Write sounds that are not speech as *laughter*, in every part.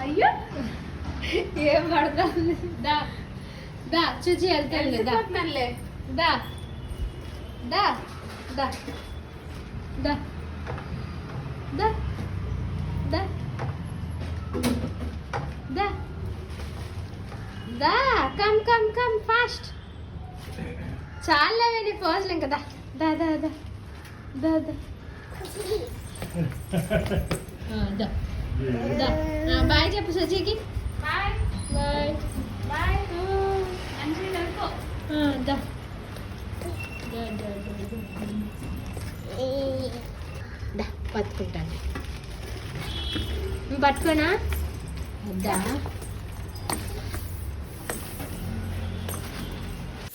అయ్యో. ఏం పడుతుంది? దా. దా చూచి వెళ్తాను దా. దా. దా. దా. దా. దా. దా. దా. దా. కమ్ కమ్ కమ్ ఫాస్ట్ చాలా నీ పోజులు ఇంకా దా. దా దా దా. దా దా. *laughs* దా దా ఆ, బాయ్ చెప్పు సచికి బాయ్ బాయ్ బాయ్ ఆ. మంచిగా చదువుకో ఆ, దా. దా, దా, దా, దా. దా, పట్టుకుంటాను నువ్వు పట్టుకోనా దా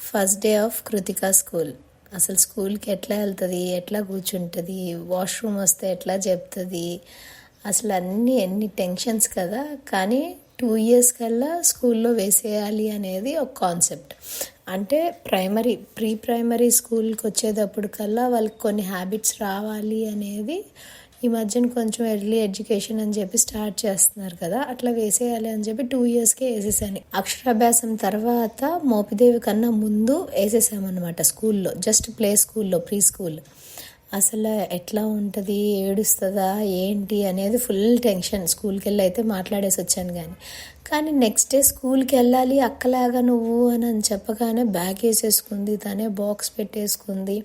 first day of Kritika school అసలు స్కూల్కి ఎట్లా వెళ్తుంది ఎట్లా కూర్చుంటుంది వాష్రూమ్ వస్తే ఎట్లా చెప్తుంది అసలు అన్ని ఎన్ని టెన్షన్స్ కదా. కానీ టూ ఇయర్స్ కల్లా స్కూల్లో వేసేయాలి అనేది ఒక కాన్సెప్ట్. అంటే ప్రైమరీ ప్రీ ప్రైమరీ స్కూల్కి వచ్చేటప్పుడు కల్లా వాళ్ళకి కొన్ని హ్యాబిట్స్ రావాలి అనేది ఈ మధ్యన కొంచెం ఎర్లీ ఎడ్యుకేషన్ అని చెప్పి స్టార్ట్ చేస్తున్నారు కదా అట్లా వేసేయాలి అని చెప్పి టూ ఇయర్స్కే వేసేసాను. అక్షరాభ్యాసం తర్వాత మోపిదేవి కన్నా ముందు వేసేసామన్నమాట స్కూల్లో జస్ట్ ప్లే స్కూల్లో ప్రీ స్కూల్ అసలు ఎట్లా ఉంటుంది ఏడుస్తుందా ఏంటి అనేది ఫుల్ టెన్షన్. స్కూల్కి వెళ్ళి అయితే మాట్లాడేసి వచ్చాను కానీ కానీ నెక్స్ట్ డే స్కూల్కి వెళ్ళాలి అక్కలాగా నువ్వు అని అని చెప్పగానే బ్యాగ్ వేసేసుకుంది తనే బాక్స్ పెట్టేసుకుంది.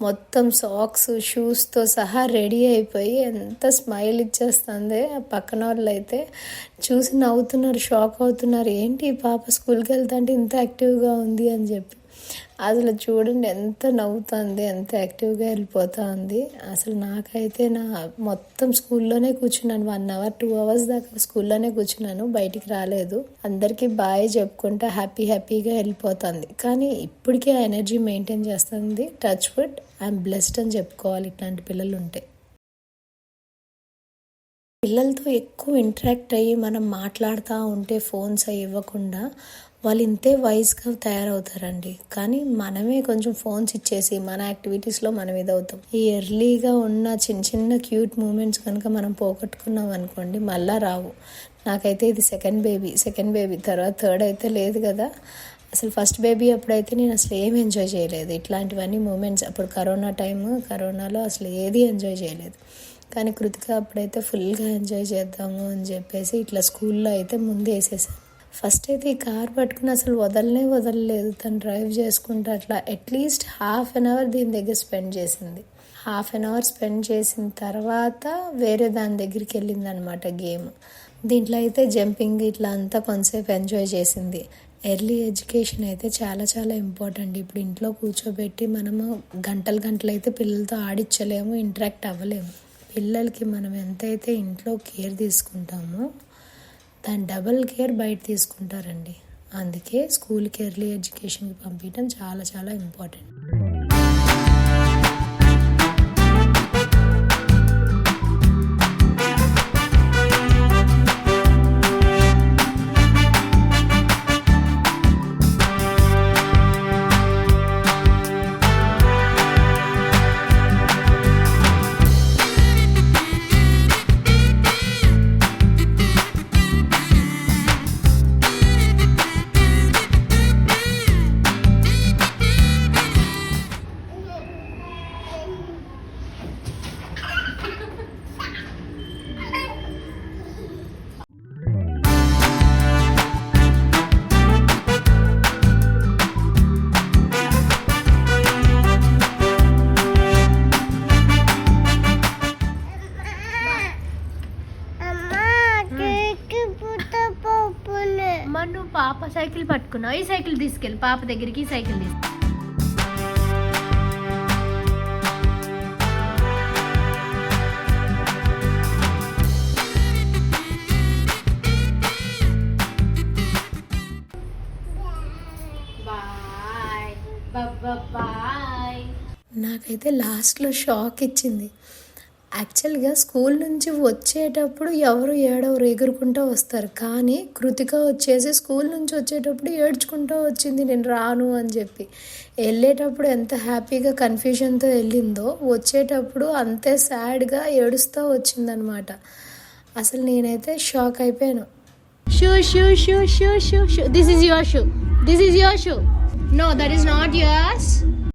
మొత్తం సాక్స్ షూస్తో సహా రెడీ అయిపోయి ఎంత స్మైల్ ఇచ్చేస్తుంది ఆ పక్కన వాళ్ళు అయితే చూసి నవ్వుతున్నారు షాక్ అవుతున్నారు ఏంటి పాప స్కూల్కి వెళ్తుంటే ఇంత యాక్టివ్గా ఉంది అని చెప్పి. అసలు చూడండి ఎంత నవ్వుతుంది ఎంత యాక్టివ్గా వెళ్ళిపోతా ఉంది అసలు నాకైతే నా మొత్తం స్కూల్లోనే కూర్చున్నాను. వన్ అవర్ టూ అవర్స్ దాకా స్కూల్లోనే కూర్చున్నాను. బయటికి రాలేదు. అందరికీ బాయ్ చెప్పుకుంటా హ్యాపీ హ్యాపీగా వెళ్ళిపోతుంది. కానీ ఇప్పటికీ ఆ ఎనర్జీ మెయింటైన్ చేస్తుంది. టచ్ ఫుడ్ ఐఎమ్ బ్లెస్డ్ అని చెప్పుకోవాలి ఇట్లాంటి పిల్లలు ఉంటే పిల్లలతో ఎక్కువ ఇంటరాక్ట్ అయ్యి మనం మాట్లాడుతూ ఉంటే ఫోన్స్ అవి ఇవ్వకుండా వాళ్ళు ఇంతే వైజ్గా తయారవుతారండి. కానీ మనమే కొంచెం ఫోన్స్ ఇచ్చేసి మన యాక్టివిటీస్లో మనం ఇదవుతాం. ఈ ఎర్లీగా ఉన్న చిన్న చిన్న క్యూట్ మూమెంట్స్ కనుక మనం పోగొట్టుకున్నాం అనుకోండి మళ్ళా రావు. నాకైతే ఇది సెకండ్ బేబీ సెకండ్ బేబీ తర్వాత థర్డ్ అయితే లేదు కదా. అసలు ఫస్ట్ బేబీ అప్పుడైతే నేను అసలు ఏం ఎంజాయ్ చేయలేదు. ఇట్లాంటివన్నీ మూమెంట్స్ అప్పుడు కరోనా టైము కరోనాలో అసలు ఏది ఎంజాయ్ చేయలేదు. కానీ కృతిక అప్పుడైతే ఫుల్గా ఎంజాయ్ చేద్దాము అని చెప్పేసి ఇట్లా స్కూల్లో అయితే ముందు వేసేసాను. ఫస్ట్ అయితే ఈ కార్ పట్టుకుని అసలు వదలనే వదలలేదు. తను డ్రైవ్ చేసుకుంటూ అట్లా అట్లీస్ట్ హాఫ్ అన్ అవర్ దీని దగ్గర స్పెండ్ చేసింది. హాఫ్ అన్ అవర్ స్పెండ్ చేసిన తర్వాత వేరే దాని దగ్గరికి వెళ్ళింది అనమాట గేమ్. దీంట్లో అయితే జంపింగ్ ఇట్లా అంతా కొంతసేపు ఎంజాయ్ చేసింది. ఎర్లీ ఎడ్యుకేషన్ అయితే చాలా చాలా ఇంపార్టెంట్ ఇప్పుడు ఇంట్లో కూర్చోబెట్టి మనము గంటలు గంటలు అయితే పిల్లలతో ఆడించలేము ఇంటరాక్ట్ అవ్వలేము. పిల్లలకి మనం ఎంతైతే ఇంట్లో కేర్ తీసుకుంటామో దాని డబల్ కేర్ బయట తీసుకుంటారండి. అందుకే స్కూల్కి ఎర్లీ ఎడ్యుకేషన్కి పంపించడం చాలా చాలా ఇంపార్టెంట్. పాప సైకిల్ పట్టుకున్నావు ఈ సైకిల్ తీసుకెళ్ళి పాప దగ్గరికి ఈ సైకిల్ తీసుకెళ్ళి నాకైతే లాస్ట్లో షాక్ ఇచ్చింది. యాక్చువల్గా స్కూల్ నుంచి వచ్చేటప్పుడు ఎవరు ఏడవరు ఎగురుకుంటూ వస్తారు. కానీ కృతిక వచ్చేసి స్కూల్ నుంచి వచ్చేటప్పుడు ఏడ్చుకుంటూ వచ్చింది నేను రాను అని చెప్పి. వెళ్ళేటప్పుడు ఎంత హ్యాపీగా కన్ఫ్యూజన్తో వెళ్ళిందో వచ్చేటప్పుడు అంతే సాడ్గా ఏడుస్తూ వచ్చిందనమాట. అసలు నేనైతే షాక్ అయిపోయాను. Shoe shoe shoe shoe shoe shoe. This is your shoe this is your shoe no that is not yours